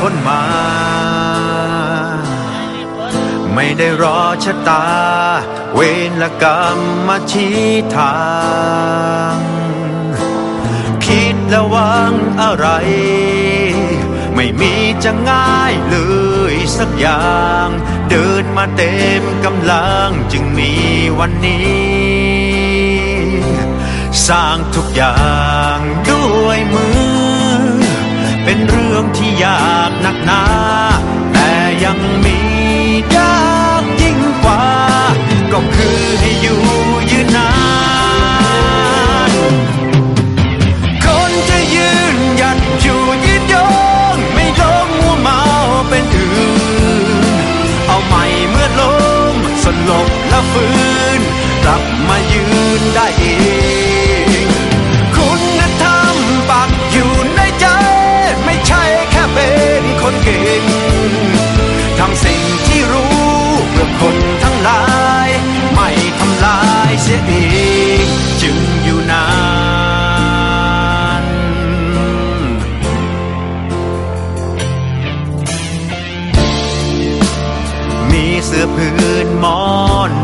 พ้นมา ไม่ได้รอชะตา เวรกรรมมาชี้ทาง คิดและหวังอะไร ไม่มีจะง่ายเลยสักอย่าง เดินมาเต็มกำลังจึงมีวันนี้ สร้างทุกอย่างด้วยมือ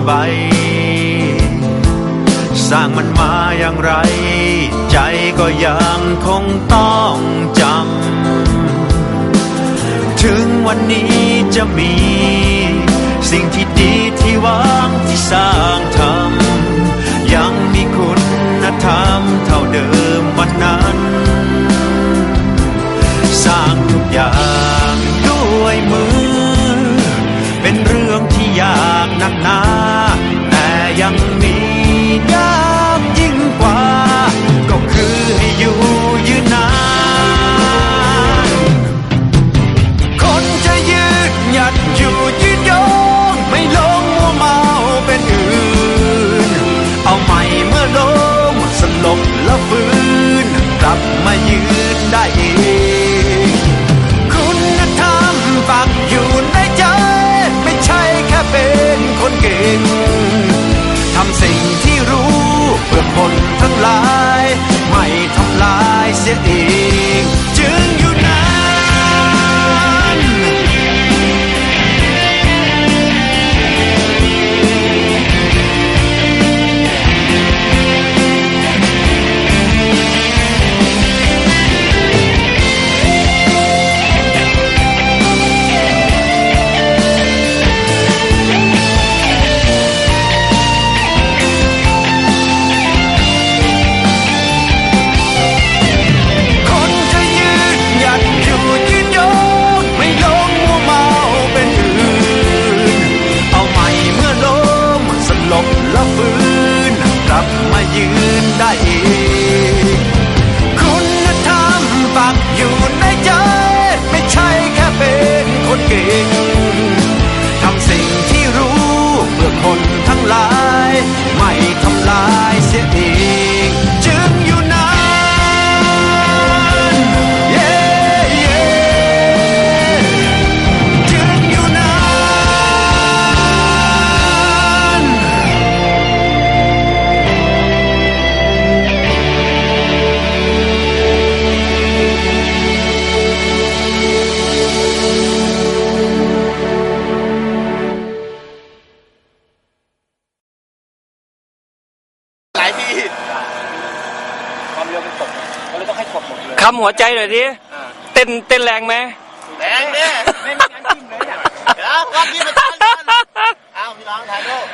ใบ สร้างมันมาอย่างไร ใจก็ยังคงต้องจำ ถึงวันนี้จะมี ai. คำหัวใจหน่อยดิเต้นเต้นแรงไหมแรงเนี่ยไม่มีการจิ้มเลยอะเดี๋ยวรอบนี้มาจ้างกันอ้าวพี่น้องถ่ายรูป